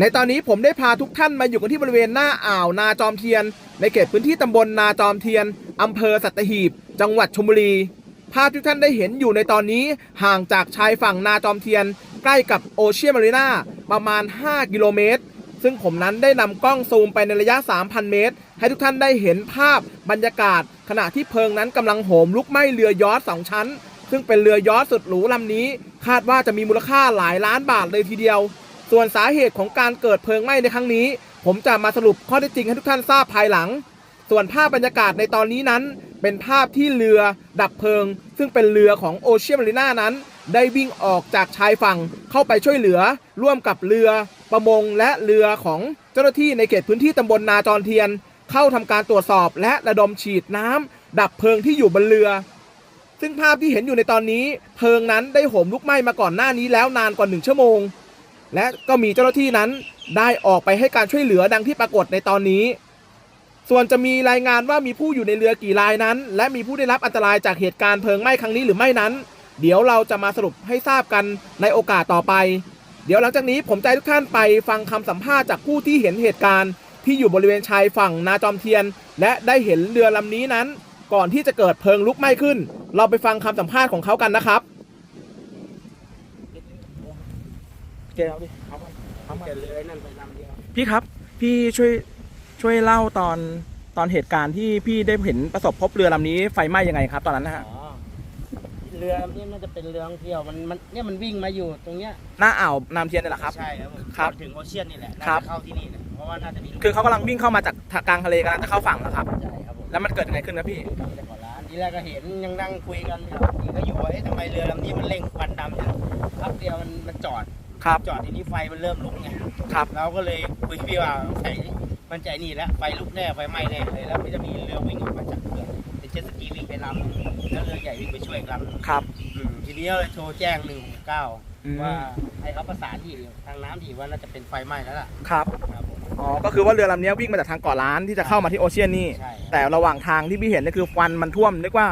ในตอนนี้ผมได้พาทุกท่านมาอยู่กันที่บริเวณหน้าอ่าวนาจอมเทียน ในเขตพื้นที่ตำบลนาจอมเทียนอำเภอสัตหีบ จังหวัดชลบุรี ภาพที่ท่านได้เห็นอยู่ในตอนนี้ห่างจากชายฝั่งนาจอมเทียน ใกล้กับโอเชียนมารีนาประมาณ 5 กิโลเมตร ซึ่งผมนั้นได้นำกล้องซูมไปในระยะ 3,000 เมตร ให้ทุกท่านได้เห็นภาพบรรยากาศ ขณะที่เพลิงนั้นกำลังโหมลุกไหม้เรือยอชสองชั้น ซึ่งเป็นเรือยอชสุดหรูลำนี้ คาดว่าจะมีมูลค่าหลายล้านบาทเลยทีเดียว ส่วนสาเหตุของการเกิดเพลิงไหม้ในครั้งนี้ ผมจะมาสรุปข้อเท็จจริงให้ทุกท่านทราบภายหลัง ส่วนภาพบรรยากาศในตอนนี้นั้น เป็นภาพที่เรือดับเพลิง ซึ่งเป็นเรือของโอเชียนมารีนานั้น ได้วิ่งออกจากชายฝั่งเข้าไปช่วยเหลือ ร่วมกับเรือประมงและเรือของเจ้าหน้าที่ในเขตพื้นที่ตำบลนาจรเทียน เข้าทำการตรวจสอบและระดมฉีดน้ำดับเพลิงที่อยู่บนเรือ ซึ่งภาพที่เห็นอยู่ในตอนนี้ เพลิงนั้นได้โหมลุกไหม้มาก่อนหน้านี้แล้วนานกว่าหนึ่งชั่วโมง และก็มีเจ้าหน้าที่นั้นได้ออกไปให้การช่วยเหลือดังที่ปรากฏในตอนนี้ ส่วนจะมีรายงานว่ามีผู้อยู่ในเรือกี่รายนั้น และมีผู้ได้รับอันตรายจากเหตุการณ์เพลิงไหม้ครั้งนี้หรือไม่นั้น เดี๋ยวเราจะมาสรุปให้ทราบกันในโอกาสต่อไป เดี๋ยวหลังจากนี้ผมจะให้ทุกท่านไปฟังคำสัมภาษณ์จากผู้ที่เห็นเหตุการณ์ ที่อยู่บริเวณชายฝั่งนาจอมเทียน และได้เห็นเรือลำนี้นั้น ก่อนที่จะเกิดเพลิงลุกไหม้ขึ้น เราไปฟังคำสัมภาษณ์ของเขากันนะครับ กเอาดิเอามาเอามาเลยนั่นไปลำเดียวพี่ครับ พี่ช่วยช่วยเล่าตอนตอนเหตุการณ์ที่พี่ได้เห็นประสบพบเรือลำนี้ไฟไหม้ยังไงครับ ตอนนั้นนะฮะอ๋อเรือลำนี้น่าจะเป็นเรือท่องเที่ยวมันมันเนี่ยมันวิ่งมาอยู่ตรงเนี้ยหน้าอ่าวนามเทียนนี่แหละครับ ใช่ครับผมครับถึงโอเชียนนี่แหละน่าครับ จะเข้าที่นี่แหละเพราะว่าน่าจะมีคือเขากำลังวิ่งเข้ามาจากกลางทะเลกำลังจะเข้าฝั่งแล้วครับ ใช่ครับผมแล้วมันเกิดยังไงขึ้นครับพี่ กลับจากเกาะล้านทีแรกก็เห็นยังนั่งคุยกันอยู่นี่ก็อยู่ว่าเอ๊ะทำไมเรือลำนี้มันเร่งควันดำจังพักเดียวมันมันจอด ครับจอดทีนี้ไฟมันเริ่มลุกไงครับเราก็เลยคุยพี่ว่าใส่มันใจนี่แล้วไฟลุกแน่ไฟไหม้แน่เลยแล้วมันจะมีเรือวิ่งออกมาจากเรือเป็นเจ็ตสกีวิ่งไปลำหนึ่งแล้วเรือใหญ่วิ่งไปช่วยอีกลำหนึ่งครับอืมทีนี้ก็เลยโทรแจ้งหนึ่งเก้าอืมว่าให้เขาประสานที่ทางน้ำที่ว่าน่าจะเป็นไฟไหม้แล้วล่ะครับครับผมอ๋อก็คือว่าเรือลำนี้วิ่งมาจากทางเกาะล้านที่จะเข้ามาที่โอเชียนนี่ใช่แต่ระหว่างทางที่พี่เห็นนี่คือควันมันท่วมนึกว่า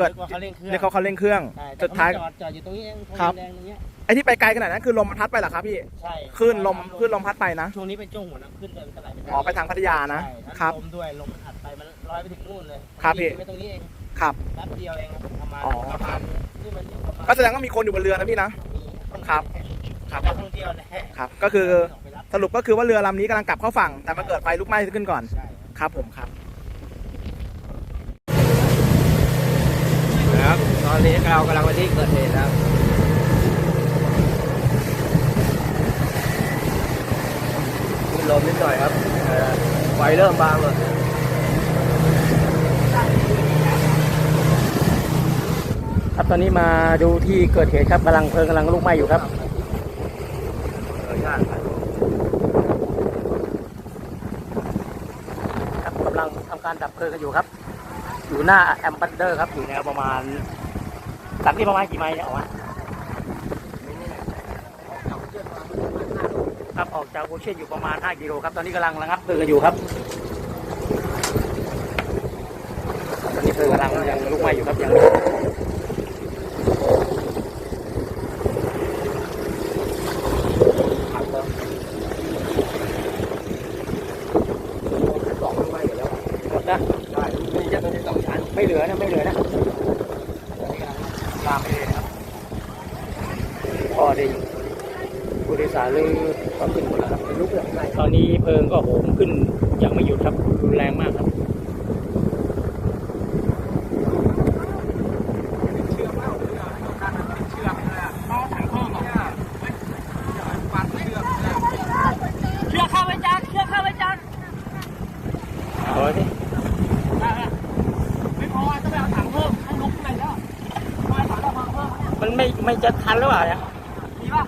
เกิดนึกว่าเขาเร่งเครื่องเรียกเขาเขาเร่งเครื่องใช่แต่สุดท้าย เขไม่จอดจอดอยู่ตรงนี้เองตรงครับแดงๆตรงเนี้ยไอ้ที่ไปไกลขนาดนั้นคือลมมันพัดไปเหรอครับพี่ใช่คลื่นลมคลื่นลมพัดไปนะ ช่วงนี้เป็นช่วงหัวน้ำขึ้นเลยมันก็ไหลไปอ๋อไปทางพัทยานะใช่ทั้งครับลมด้วยลมมันอัดไปมันลอยไปถึงนู่นเลยครับพี่ ไปตรงนี้เองครับ แป๊บเดียวเองครับประมาณอ๋อประมาณนี่มันอยู่ประมาณก็แสดงว่ามีคนอยู่บนเรือนะพี่นะครับ ครับนักท่องเที่ยวแน่ครับ ก็คือออกไปรับสรุปก็คือว่าเรือลำนี้กำลังกลับเข้าฝั่งแต่มาเกิดไฟลุกไหม้ขึ้นก่อน ใช่ครับผมครับ ครับต อนนี้เรากำลังไปที่เกิดเหตุครับมีลมนิดหน่อยครับเอ่อไฟเริ่มบางเลยครับตอนนี้มาดูที่เกิดเหตุครับกำลังเพลิงกำลังลุกไหม้อยู่ครับเออใช่ครับกำลังทำการดับเพลิงกันอยู่ครับ อยู่หน้าแอมบันเดอร์ครับอยู่แนวประมาณ จากที่ประมาณกี่ไมล์เนี่ยออกมาครับออกจากโอเชียนอยู่ประมาณ 5 กิโลครับ ตอนนี้กำลังระงับเพลิงกันอยู่ครับ ตอนนี้เพลิงกำลังยังลุกไหม้อยู่ครับยังหมดนะไม่เหลือนะ ไม่เหลือนะ ตามไปเลยนะครับพอได้ผู้โดยสารเลยก็ขึ้นหมดแล้วครับเป็นลุกเลยตอนนี้เพลิงก็โหมขึ้นอย่างไม่หยุดครับรุนแรงมากครับเชือกเข้าไปจันเชือกเข้าไปจันโอ้ย ไม่พอต้องไปเอาถังเพิ่มให้ลุกขึ้นไปแล้วทำไมถังเราพังเพิ่มเนี่ย มัน ไม่ไม่จะทันหรือเปล่าเนี่ย มีป่ะ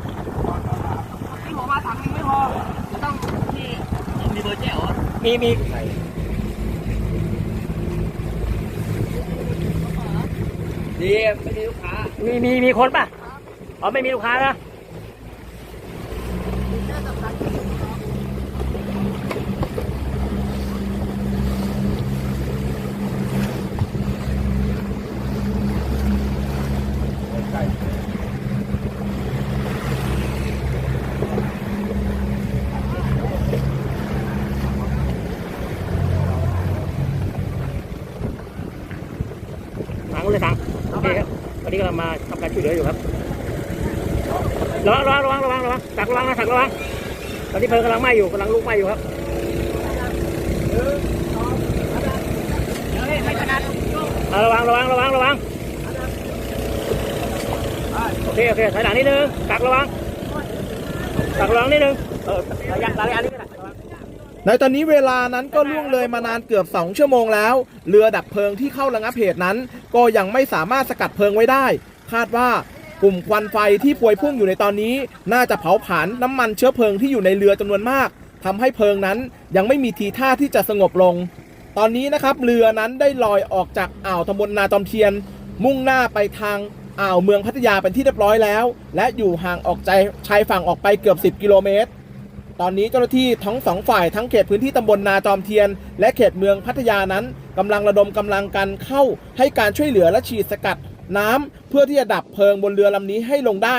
ที่ผมมาถังนึงไม่พอจะต้องที่มีเบอร์แจ๋วอะมีมีดีไม่มีลูกค้า มีมีมีคนป่ะ อ๋อไม่มีลูกค้านะ นี้กำลังมาทำการช่วยเหลืออยู่ครับระวังระวังระวังระวังระวังตักระวังนะตักระวังตอนนี้เพลิงกำลังไหม้อยู่กำลังลุกไหม้อยู่ครับอะระวังระวังระวังระวังโอเคโอเคถอยหลังนิดนึงตักระวังตักระวังนิดนึงเออระยะระยะนี้ก็ได้ระวัง ในตอนนี้เวลานั้นก็ล่วงเลยมานานเกือบ 2 ชั่วโมงแล้ว เรือดับเพลิงที่เข้าระงับเหตุนั้น ก็ยังไม่สามารถสกัดเพลิงไว้ได้ คาดว่ากลุ่มควันไฟที่พวยพุ่งอยู่ในตอนนี้ น่าจะเผาผลาญน้ำมันเชื้อเพลิงที่อยู่ในเรือจำนวนมากทำให้เพลิงนั้นยังไม่มีทีท่าที่จะสงบลง ตอนนี้นะครับเรือนั้นได้ลอยออกจากอ่าวตำบลนาจอมเทียน มุ่งหน้าไปทางอ่าวเมืองพัทยาเป็นที่เรียบร้อยแล้ว และอยู่ห่างออกใจชายฝั่งออกไปเกือบ 10 กิโลเมตร ตอนนี้เจ้าหน้าที่ทั้งสองฝ่ายทั้งเขตพื้นที่ตำบลนาจอมเทียน และเขตเมืองพัทยานั้นกำลังระดมกำลังกันเข้าให้การช่วยเหลือและฉีดสกัดน้ำเพื่อที่จะดับเพลิงบนเรือลำนี้ให้ลงได้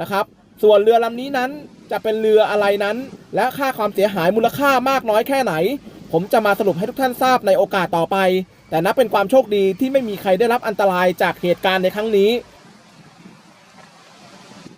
นะครับ ส่วนเรือลำนี้นั้นจะเป็นเรืออะไรนั้น และค่าความเสียหายมูลค่ามากน้อยแค่ไหน ผมจะมาสรุปให้ทุกท่านทราบในโอกาสต่อไป แต่นับเป็นความโชคดีที่ไม่มีใครได้รับอันตรายจากเหตุการณ์ในครั้งนี้